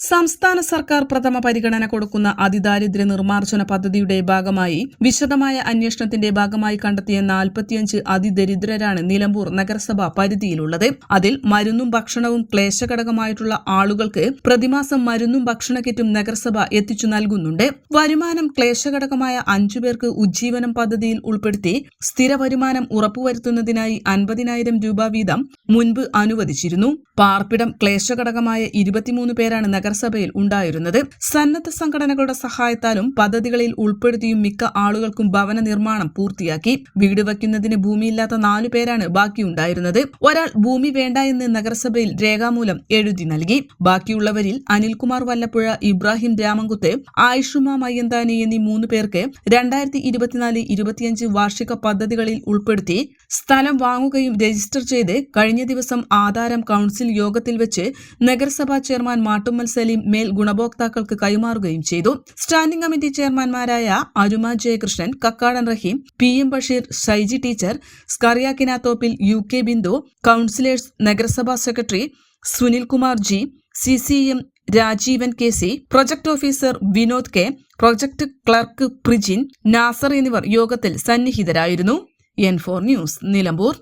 സംസ്ഥാന സർക്കാർ പ്രഥമ പരിഗണന കൊടുക്കുന്ന അതിദാരിദ്ര്യ നിർമ്മാർജന പദ്ധതിയുടെ ഭാഗമായി വിശദമായ അന്വേഷണത്തിന്റെ ഭാഗമായി കണ്ടെത്തിയ നാൽപ്പത്തിയഞ്ച് അതിദരിദ്രരാണ് നിലമ്പൂർ നഗരസഭ പരിധിയിലുള്ളത്. അതിൽ മരുന്നും ഭക്ഷണവും ക്ലേശഘടകമായിട്ടുള്ള ആളുകൾക്ക് പ്രതിമാസം മരുന്നും ഭക്ഷണ കിറ്റും നഗരസഭ എത്തിച്ചു നൽകുന്നുണ്ട്. വരുമാനം ക്ലേശഘടകമായ അഞ്ചു പേർക്ക് ഉജ്ജീവനം പദ്ധതിയിൽ ഉൾപ്പെടുത്തി സ്ഥിര വരുമാനം ഉറപ്പുവരുത്തുന്നതിനായി അൻപതിനായിരം രൂപ വീതം മുൻപ് അനുവദിച്ചിരുന്നു. പാർപ്പിടം ക്ലേശഘടകമായ ഇരുപത്തിമൂന്ന് പേരാണ് നഗരസഭയിൽ ഉണ്ടായിരുന്നത്. സന്നദ്ധ സംഘടനകളുടെ സഹായത്താലും പദ്ധതികളിൽ ഉൾപ്പെടുത്തിയും മിക്ക ആളുകൾക്കും ഭവന നിർമ്മാണം പൂർത്തിയാക്കി. വീട് വയ്ക്കുന്നതിന് ഭൂമിയില്ലാത്ത നാലു പേരാണ് ബാക്കിയുണ്ടായിരുന്നത്. ഒരാൾ ഭൂമി വേണ്ട എന്ന് നഗരസഭയിൽ രേഖാമൂലം എഴുതി നൽകി. ബാക്കിയുള്ളവരിൽ അനിൽകുമാർ വല്ലപ്പുഴ ഇബ്രാഹിം രാമൻകുത്ത് ആയിഷുമ മയ്യന്താനി എന്നീ മൂന്ന് പേർക്ക് രണ്ടായിരത്തി ഇരുപത്തിനാല് ഇരുപത്തിയഞ്ച് വാർഷിക പദ്ധതികളിൽ ഉൾപ്പെടുത്തി സ്ഥലം വാങ്ങുകയും രജിസ്റ്റർ ചെയ്ത് കഴിഞ്ഞ ദിവസം ആധാരം കൌൺസിൽ യോഗത്തിൽ വെച്ച് നഗരസഭാ ചെയർമാൻ മാട്ടുമ്മൽ സലീം മേൽ ഗുണഭോക്താക്കൾക്ക് കൈമാറുകയും ചെയ്തു. Standing committee ചെയർമാൻമാരായ Aruma Jayakrishnan Kakkadan Raheem P M Basheer Shaiji teacher Scaria Kinathoppil U K Bindu councillors നഗരസഭാ secretary Sunil Kumar G C C M Rajeevan K C project officer Vinod K project clerk Prijin Nasar എന്നിവർ യോഗത്തിൽ സന്നിഹിതരായിരുന്നു. N four news Nilambur.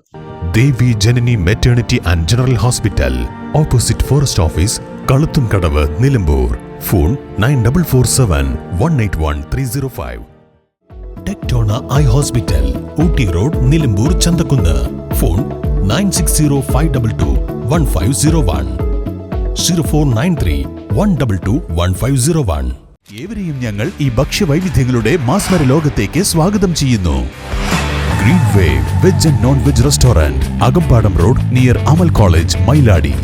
Devi Janani maternity and general hospital opposite forest office കളുത്തും Kadavu Nilambur. Phone nine double four seven one eight one three zero five. Tectona eye hospital Ooty road Nilambur Chanthakkunnu. Phone nine six zero five double two one five zero one. Zero four nine three one double two one five zero one. ഏവരെയും ഞങ്ങൾ ഈ ഭക്ഷ്യവൈവിധ്യങ്ങളുടെ മാസ്മര ലോകത്തേക്ക് സ്വാഗതം ചെയ്യുന്നു. Green way veg and non veg restaurant Akambadam road near Amal college Mailadi